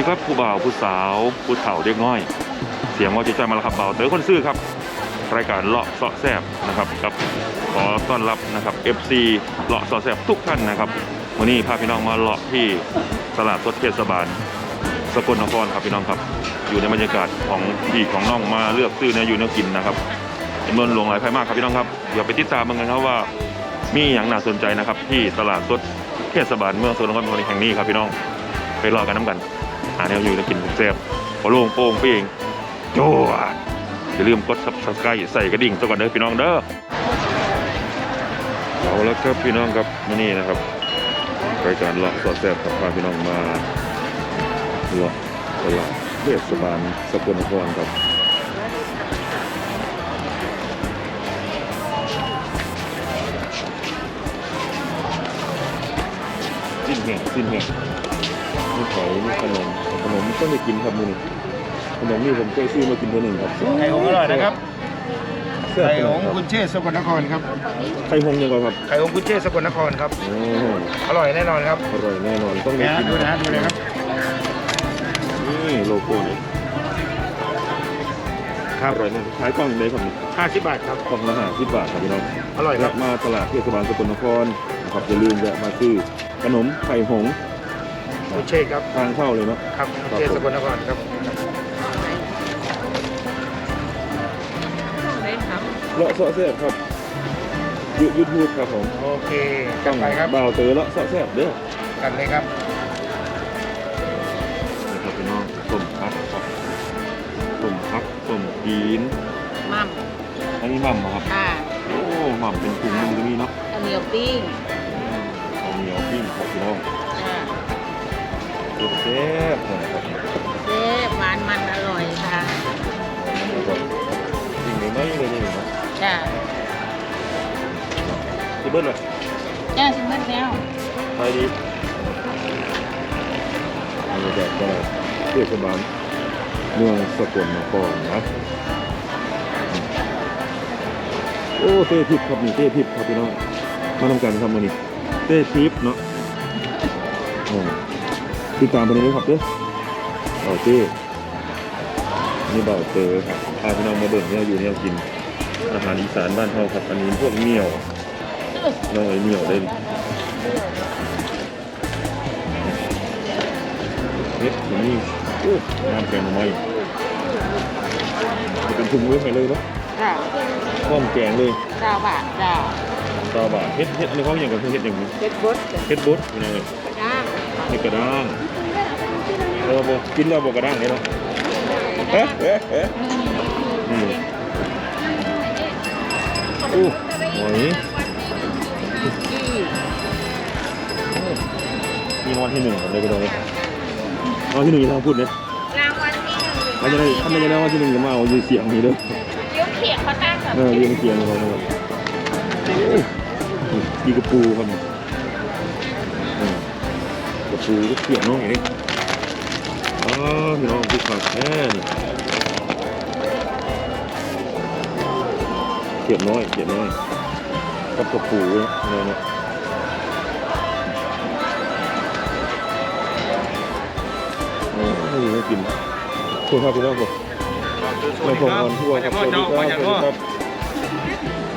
ดีครับผู้บ่าวผู้สาวผู้เฒ่าเด็กน้อย เสียงว่าจะใจมาแล้วครับบ่าวเต๋อคนซื่อครับ รายการเลาะเสาะแซบนะครับกับขอต้อนรับนะครับ FC เลาะเสาะแซบทุกท่านนะครับวันนี้พาพี่น้องมาเลาะที่ตลาดสดเทศบาลสกลนครครับพี่น้องครับ อยู่ในบรรยากาศของพี่ของน้องมาเลือกซื้อเนื้ออยู่เนื้อกินนะครับจำนวนหลวงหลายภายมากครับพี่น้องครับเดี๋ยวไปติดตามกันครับว่ามีอย่างน่าสนใจนะครับ ที่ตลาดสดเทศบาลเมืองสกลนครแห่งนี้ครับพี่น้องไปรอกันน้ำกัน หาแนวอยู่ในกินแซ่บพอโล่งโป้งเป้งโจ้าอย่าลืมกด subscribe ใส่กระดิ่งซะก่อนเด้อพี่น้องเด้อเอาแล้วครับพี่น้องครับมานี่นะครับรายการเลาะสอดแซ่บกับพาพี่น้องมาเลาะตลาดเทศบาลสกลนครครับสิ้นแห่งสิ้นแห่งมีขายมีขนม นมต้องไปกินครับมือนี่ขนมนี่ผมเคยซื้อมากินตัวหนึ่งครับไข่หงส์อร่อยนะครับเสื้อไข่ขหนงมส์ครับคุณเชษฐ์สกลนครครับไข่หงยังไงครับไข่หงส์คุณเชษฐ์สกลนครครับโอ้อร่อยแน่นอนครับอร่อยแน่นอนต้องได้นะฮะกินดูนะฮะดูเลยครับนี่โลโก้นี่ครับอร่อยแน่ขายกล่องเลยครับนี่50บาทครับกล่องละห้าสิบบาทครับพี่น้องอร่อยคแวะรับมาตลาดเทศบาลสกลนครนะครับอย่าลืมแวะมาซื้อขนมไข่หง คุณเชษฐ์ครับ ทางเข้าเลยเนาะครับคุณเชษฐ์สกลนครครับได้ครับเลาะเสาะแซ่บครับยูยูทูบครับผมโอเคกลับไปครับบ่าวเต๋อเลาะเสาะแซ่บเด้อกันเลยครับนะครับพี่น้องต้มพักครับต้มพักต้มจีนมั่มอันนี้หม่ำเหรอครับ ค่ะโอ้หม่ำเป็นถุงมือตรงนี้เนาะข้าวเหนียวปิ้งข้าวเหนียวปิ้งครับพี่น้อง ค่ะแซ่บๆนะครับเซ่บหวานมันอร่อยค่ะแล้วก็ปิ้งไม่ไหม้เลยนี่เนาะจ้าจะเบิ้ลเลยจ้าชิมเบิ้ลแล้วไปดีบรรยากาศตลาดเทศบาลเมืองสกลนครนะโอ้เต้ทิพย์ครับนี่เต้ทิพย์ครับพี่น้องมาทำกันครับวันนี้เต้ทิพย์เนาะ อ๋อติดตามไปเลยครับเด้อโอเคนี่เบาเตอครับพาพี่น้องมาเบิ่งเนี่ยอยู่เนี่ยกิน อาหารอีสานบ้านเฮาครับอันนี้พวกเหนียวน้องไอ้เหนียวได้เฮ็ดอย่างนี้โอ้น้ำแกงหน่อไม้จะเป็นถุงมือให้เลยเนาะค่ะพร้อมแกงเลยเก้าบาทจ้าตาบาทเฮ็ดเฮ็ดอันนี้เขาอย่างกับเฮ็ดอย่างนี้เป็ดบดจ้ะเฮ็ดบุดอยู่เลยจ้าเฮ็ดกระด้าง เออบ่กินแล้วบ่กระด้างเลยเนาะเอ๊ะเอ๊ะเอ๊ะอืมอู้หอยจี้มีรางวัลที่หนึ่งผมเลยไปเลยรางวัลที่หนึ่งอย่าทางพูดเนี่ยรางวัลที่หนึ่งเขาจะได้ถ้าไม่ได้รางวัลที่หนึ่งจะมาเอาอยู่เสียงนี้เด้อยิ้วเขียงเขาตั้งกับเออเรียงเสียงเขาเลยดีกระปูครับเนี่ยเออกระปูก็เสียงน้องอย่างนี้ อ๋อพี่น้องพี่ขาดแค่นี่เขียบน้อยเขียบน้อยกับกระปูเนี่ยเนี่ยโอ้ยไม่กินคุณครับพี่น้องผมเราผมออนทั่วครับสวัสดีครับ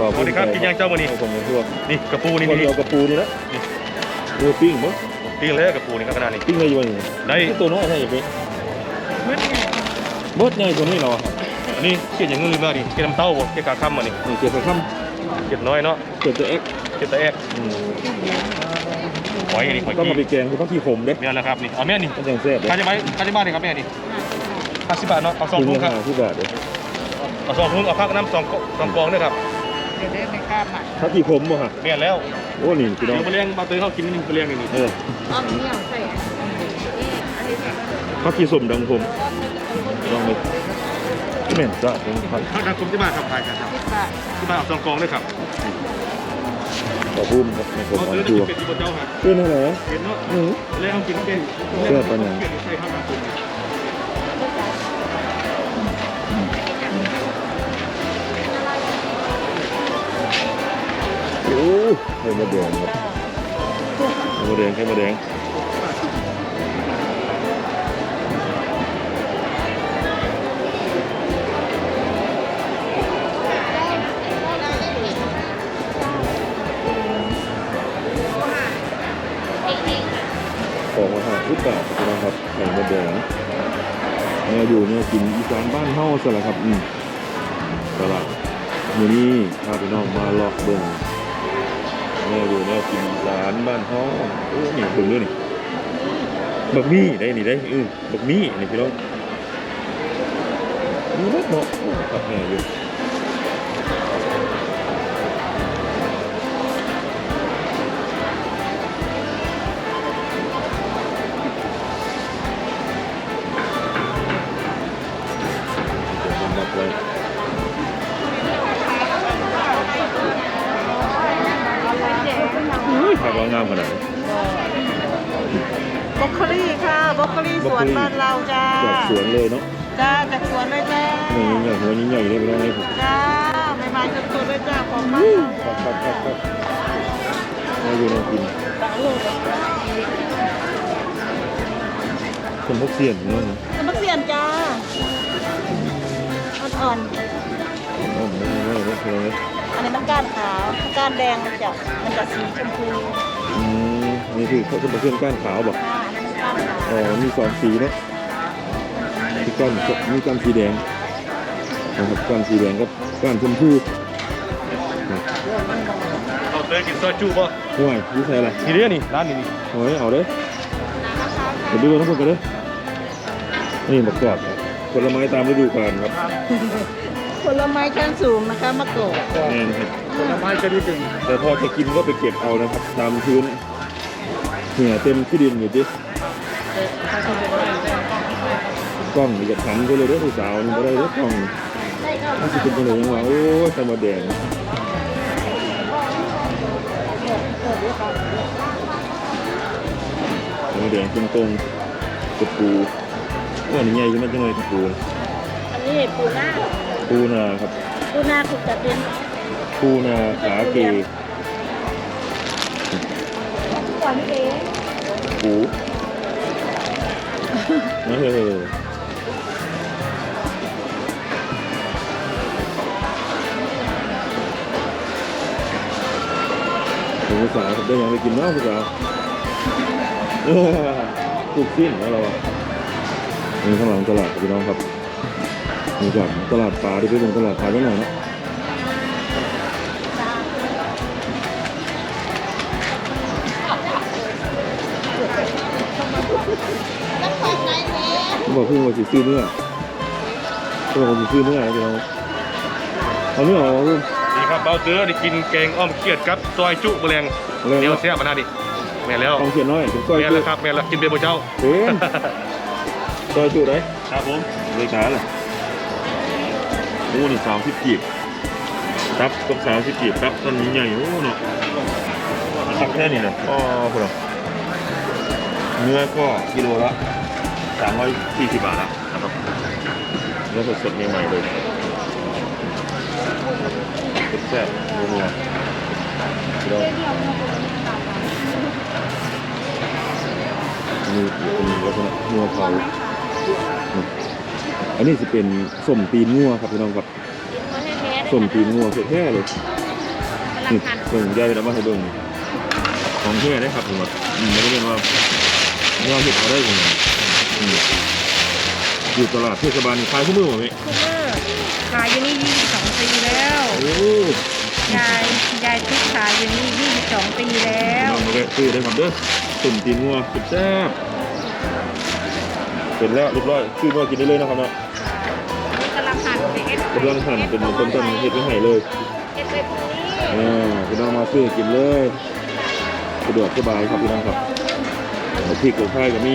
บอกสวัสดีครับกินย่างเจ้ามื้อนี้ผมออนทั่วนี่กระปูนี่คนนี่เอากระปูนี่นะปูปิ้งมั้งปิ้งเลยกระปูนี่ครับขนาดนี้ปิ้งอะไรอยู่นี่ได้ที่ตัวน้อยใช่ไหม เบิดใหญ่ตัวนี้เหรออันนี้เกียดอย่างงือมาดิเกียดน้ำเต้าบ่เกียดกาค่ำมานี่นี่เกี่ยวกับข้ามเกียดน้อยเนาะเกี่ยวกับเอ็กเกียดตะแอกหอยนี่หอยต้องกี้มาไปแกงคือต้องที่ขมเด้เนี่ยแหละครับนี่เอาแม่นี่ต้องแกงแซ่บเด้ค่าจะไหมค่าจะบ้านนี่ครับแม่นี่ห้าสิบบาทเนาะเอาสองถุถุงงคละรับห้าสิบบาทเด้เอาสองถุงเอาข้าวกับน้ำสองกสองกองด้วยครับเดี๋ยวได้ไม่กล้าหมักถ้าที่ขมบ่ฮะเมียนแล้วโอ้นี่พี่น้องเดี๋ยวไปเลี้ยงบาเตยเขากินนี่ไปเลี้ยงนี่เออ อ้อมเหนียวใส่อันนี้อันนี้ ถ้าที่สมดังผมลองเลยที่เหม็นจ้ะผมครับข้าวทางกรมที่บ้านครับขายกันครับสิบบาทที่บ้านเอาสองกองด้วยครับขอบคุณครับในผมเอาออซื้อนได้ทัวเป็นที่บนเจ้าครับเป็นอะไรเห็นเนาะอือเลี้ยงเขากินเป็นเสื้อปะเนี่ยใช่ครับครับคุณโอ้ไข่มดแดงครับไข่มดแดงไข่มดแดง ฟุตบาทนะครับแข่มดแดงเนี่ยอยู่เนี่ยกินอีสานบ้านเฮาสละครับอืมตลาดมือนี้พาไปน้องมาลอกเบิ่งเนี่ยอยู่เนี่ยกินอีสานบ้านเฮาโอ้ยดึงด้วยนี่บักมี่ได้นี่ได้อืมบักมี่นี่พี่น้องดูรถเนาะครับเน่ยอยู่ จ้าของบ้านเราครับครับครับครับมาอยู่ในกินคนพกเสียนเนาะจะมาเสียนจ้า อ่อนโอ้ไม่ไม่ไม่ไม่เลยๆ อันนี้มันก้านขาวก้านแดงมันจะมันจะสีชมพูอืมนี่คือเขาจะมาเครื่องก้านขาวบอกค่ะอันนั้นก้านขาวอ๋อมีสองสีเนาะมีก้านมีก้านสีแดงนะครับก้านสีแดงกับก้านชมพู เอาเตยกินซอยจุป่ะห่วยยี่ใส่อะไรทีเดียวนี่ร้านนี้นี่โอ้ยเอาเด้อเดี๋ยวดูทั้งหมดกันเด้อนี่บักกรอบผลไม้ตามฤดูกาลครับผลไม้ชั้นสูงนะคะมะกรูดนี่นะครับผลไม้จะดีถึงแต่พอจะกินก็ไปเก็บเอานะครับ ตามพื้นเหี่ยเต็มที่ดินอยู่ดิกล้องนี่จะทันก็เลยเด้อผู้สาวนี่บ่ได้เด้อกล้องมันสิเป็นจังไดยังว่าโอ้ยตะมาแดง ตะมาแดงตรงตรงๆกระปูว่านี่ใหญ่ขึ้นมจังเลยกระปูอันนี้ปูหน้าปูนาครับปูนาถูกจัดเป็นปูนาขาเกก่อนเก๋ปูเออ ผมภาษาครับได้ยังไปกินน้ำภาษาเออถูกสิ้นแล้วเราอะนี่ข้างหลังตลาดพี่น้องครับนี่ครับตลาดปลาที่ไปลงตลาดปลากันหน่อยนะบอกพิ่งมาสิซื้อเนื้อเพิ่งมาสิซื้อเนื้อนะพี่น้องเอาเนื้อออกมา ครับเบาเตยได้กินแกงอ้อมเขียดกับซอยจุแมลงแมลงเดี๋ยวเสียมาหน้าดิแม่นแล้วต้องเขียนน้อยถึงซอยแม่นจุแล้วครับแม่นแล้วกินเบียร์บ่เจ้าเห็นซอยจุได้ครับผมเลยขาเลยโอ้นี่สามสิบกีบครับกับสามสิบกีบครับต้นนี้ใหญ่โอ้เนาะตักแค่นี้เลยอ๋อพอดีเนื้อก็กิโลละสามร้อยสี่สิบบาทละนะครับเนื้อสดๆใหม่ๆเลย แซ่บๆนัวๆพี่น้องนี่เป็นลักษณะงัวเขาอันนี้จะเป็นส้มตีนงัวครับพี่น้องครับส้มตีนงัวแท้ๆเลยนี่เบิ่งใหญ่แล้วมาให้เบิ่งของแท้ได้ครับผมว่าไม่ได้เป็นว่างัวเห็ดเอาได้ผมอืม อยู่ตลาดเทศบาลนี่ขายคู่มือหมดไหมคุณแม่ขายอยู่นี่22ปีแล้วโอ้ยายยายทุกขายอยู่นี่22ปีแล้พี่วน้องมาแวะซื้อได้ครับเด้อส้มตีนงัวเป็นแซ่บเป็นแล้วเรียบร้อยซื้อมากินได้เลยนะครับเนาะกำลังหั่นเป็นเอ็ดกำลังหั่นเป็นต้นๆเห็ดไม่ให้เลยเอ็ดไปพรุ่งนี้อ่าพี่น้องมาซื้อกินเลยสะดวกสบายครับพี่น้องครับพริกกับข้าวก็มี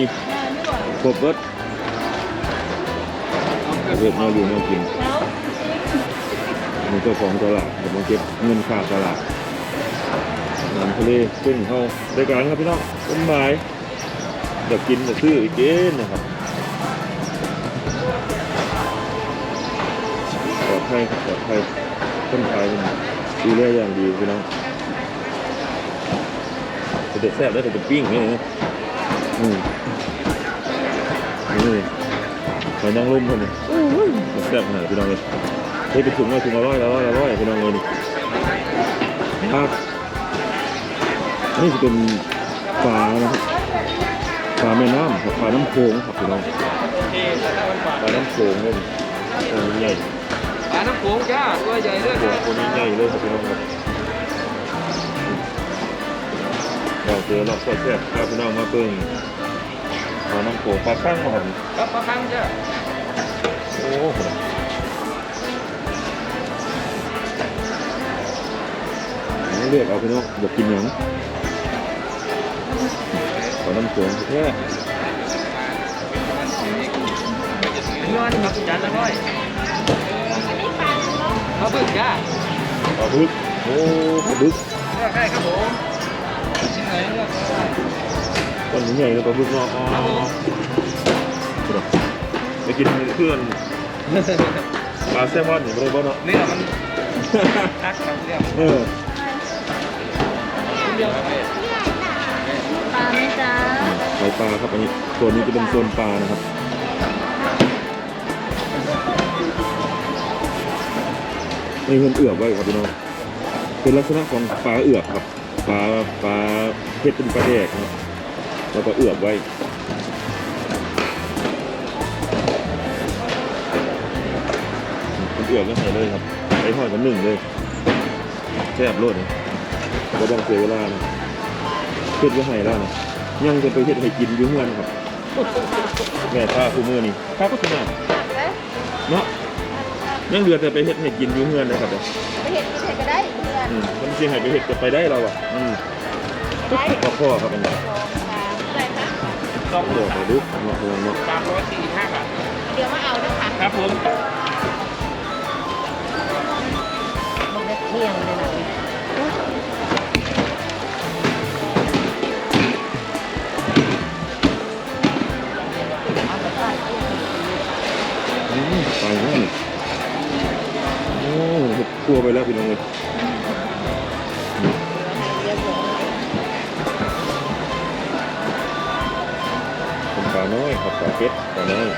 ครบเบิด เวียดนามอยู่แนวกินมีเจ้าของตลาดเดี๋ยวมาเก็บเงินค่าตลาดน้ำทะเลซึ่งเขาได้การครับพี่น้องต้นไม้อยากกินอยากซื้ออีกเกนนะครับปลอดภัยครับปลอดภัยต้นไม้ดูแลอย่างดีพี่น้องจะเด็ดแซ่บได้แต่จะปิ้งนี่นะอืมนี่หอยนางรมคนนี้ แซ่บขนาดพี่น้องเลยเฮ้ยไปถุงมาถุงละร้อยละร้อยละร้อยพี่น้องเลยนี่ครับอันนี้จะเป็นปลานะครับปลาแม่น้ำครับปลาน้ำโขงครับพี่น้องปลาน้โขงเลยตัวนี้ใหญ่ปลาน้ำโขงจ้าตัวใหญ่เลยตัวตัวนี้ใหญ่เลยครับพี่น้องครับเราเจอรอบแซ่บๆครับพี่น้องมาเบิ่งปลาน้ำโขงปลาข้างมาหันครับปลาคังจ้าโอ้โห เลือกเอาพี่น้องอยากกินหยังปลาน้ำโขงแค่นวลครับจานละร้อยปลาบึกจ้าปลาบึกโอ้ปลาบึกเลือกได้ครับผมชิ้นไหนเลือกได้ต้นนี้ใหญ่เลยปลาบึกเนาะอ๋อไปกินเพื่อน ปลาแซลมอนนี่ไม่ได้บ่เนาะเนื้อมันคักครับเรื่องเออเรื่องอะไรปลาไหมจ๊ะไข่ปลาครับอันนี้โซนนี้จะเป็นโซนปลานะครับนี่เพิ่นเอือบไว้ครับพี่น้องเป็นลักษณะของปลาเอือบครับปลาปลาเฮ็ดเป็นปลาแดกนะครับแล้วก็เอือบไว้ เป็นเอือบก็ใส่เลยครับไอ้ทอดกันหนึ่งเลยแซ่บโลดนี่ก็ต้องเสียเวลานะเฮ็ดก็ให้แล้วนะยังจะไปเฮ็ดให้กินอยู่เฮือนครับ แม่ป้าคู่มือนี่ป้าก็สนานเนาะยังเหลือแต่ไปเฮ็ดให้กินอยู่เฮือนนะครับเด้อไปเห็ดกินเห็ดก็ได้เพื่อนอืมมันสิให้ไปเฮ็ดจะไปได้เราอะอืมได้พ่อพ่อครับอันนี้ได้ค่ะสองเดี๋ยวไปดูเนาะเนาะเนาะ สามร้อยสี่สิบห้าบาทเดี๋ยวมาเอานะคะ ครับผม บอกได้เที่ยงเลยนะอืมไปแล้วนี่โอ้เฮ็ดครัวไปแล้วพี่น้องเอ้ยเป็นปลาน้อยครับปลาเก็ดปลาน้อย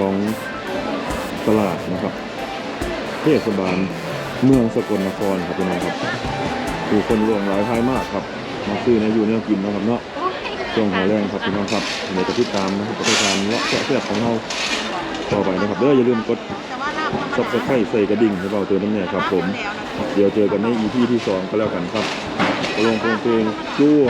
ของตลาดนะครับ เทศบาลเมืองสกลนครครับพี่น้องครับผู้คนรวงหลายท้ายมากครับมาซื้อในอยู่เนี่ยกินนะครับเนาะช่วงหัวแรงครับพี่น้องครับเดี๋ยวจะติดตามนะครับประการเนาะแซ่บของเราต่อไปนะครับเด้ออย่าลืมกดซับสไครต์ใส่กระดิ่งให้เราเตือนน้ำเนี่ยครับผม เดี๋ยวเจอกันใน EP ที่สองก็แล้วกันครับลงเพลงเพลงจั่ว